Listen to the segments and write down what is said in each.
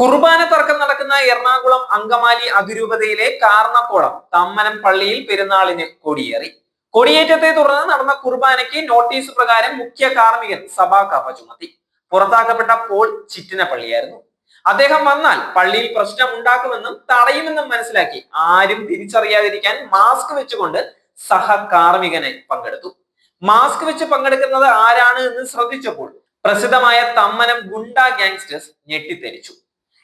കുർബാന തർക്കം നടക്കുന്ന എറണാകുളം അങ്കമാലി അതിരൂപതയിലെ കാർണക്കോളം തമ്മനം പള്ളിയിൽ പെരുന്നാളിന് കൊടിയേറി. കൊടിയേറ്റത്തെ തുടർന്ന് നടന്ന കുർബാനയ്ക്ക് നോട്ടീസ് പ്രകാരം മുഖ്യ കാർമ്മികൻ സഭാ കപ്പ ചുമത്തി. പുറത്താക്കപ്പെട്ട പോൾ ചിറ്റിനപ്പള്ളിയായിരുന്നു അദ്ദേഹം വന്നാൽ പള്ളിയിൽ പ്രശ്നം ഉണ്ടാക്കുമെന്നും തടയുമെന്നും മനസ്സിലാക്കി ആരും തിരിച്ചറിയാതിരിക്കാൻ മാസ്ക് വെച്ചുകൊണ്ട് സഹകാർമ്മികനെ പങ്കെടുത്തു. മാസ്ക് വെച്ച് പങ്കെടുക്കുന്നത് ആരാണ് എന്ന് ശ്രദ്ധിച്ചപ്പോൾ പ്രസിദ്ധമായ തമ്മനം ഗുണ്ട ഗാങ്സ്റ്റേഴ്സ് ഞെട്ടിത്തെരിച്ചു.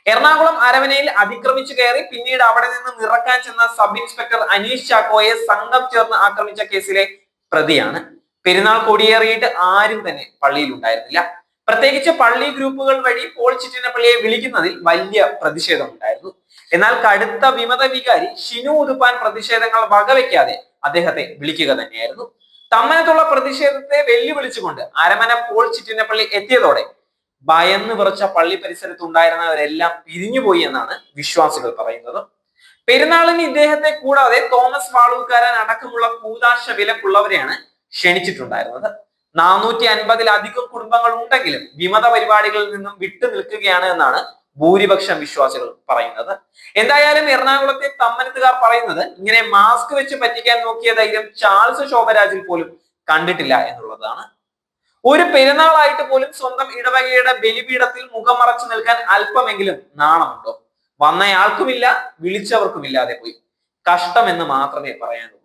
എറണാകുളം അരവനയിൽ അതിക്രമിച്ചു കയറി പിന്നീട് അവിടെ നിന്ന് നിറക്കാൻ ചെന്ന സബ് ഇൻസ്പെക്ടർ അനീഷ് ചാക്കോയെ സംഘം ചേർന്ന് ആക്രമിച്ച കേസിലെ പ്രതിയാണ്. പെരുന്നാൾ കൊടിയേറിയിട്ട് ആരും തന്നെ പള്ളിയിൽ ഉണ്ടായിരുന്നില്ല. പ്രത്യേകിച്ച് പള്ളി ഗ്രൂപ്പുകൾ വഴി പോൾ ചിറ്റിനപ്പള്ളിയെ വിളിക്കുന്നതിൽ വലിയ പ്രതിഷേധം ഉണ്ടായിരുന്നു. എന്നാൽ കടുത്ത വിമത വികാരി ഷിനു ഉതുപ്പാൻ പ്രതിഷേധങ്ങൾ വകവെക്കാതെ അദ്ദേഹത്തെ വിളിക്കുക തന്നെയായിരുന്നു. തമ്മനത്തുള്ള പ്രതിഷേധത്തെ വെല്ലുവിളിച്ചുകൊണ്ട് അരമന പോൾ ചിറ്റിനപ്പള്ളി എത്തിയതോടെ ഭയന്ന് വിറച്ച പള്ളി പരിസരത്ത് ഉണ്ടായിരുന്നവരെല്ലാം പിരിഞ്ഞുപോയി എന്നാണ് വിശ്വാസികൾ പറയുന്നത്. പെരുന്നാളിന് ഇദ്ദേഹത്തെ കൂടാതെ തോമസ് വാളൂക്കാരൻ അടക്കമുള്ള കൂതാശ വിലക്കുള്ളവരെയാണ് ക്ഷണിച്ചിട്ടുണ്ടായിരുന്നത്. നാനൂറ്റി അൻപതിലധികം കുടുംബങ്ങൾ ഉണ്ടെങ്കിലും വിമത പരിപാടികളിൽ നിന്നും വിട്ടു നിൽക്കുകയാണ് എന്നാണ് ഭൂരിപക്ഷം വിശ്വാസികൾ പറയുന്നത്. എന്തായാലും എറണാകുളത്തെ തമ്മനത്തുകാർ പറയുന്നത് ഇങ്ങനെ മാസ്ക് വെച്ച് പറ്റിക്കാൻ നോക്കിയ ധൈര്യം ചാൾസ് ശോഭരാജിൽ പോലും കണ്ടിട്ടില്ല എന്നുള്ളതാണ്. ഒരു പെരുന്നാളായിട്ട് പോലും സ്വന്തം ഇടവകയുടെ ബലിപീഠത്തിൽ മുഖം മറച്ചു നിൽക്കാൻ അല്പമെങ്കിലും നാണമുണ്ടോ? വന്നയാൾക്കുമില്ല വിളിച്ചവർക്കുമില്ലാതെ പോയി. കഷ്ടമെന്ന് മാത്രമേ പറയാനുള്ളൂ.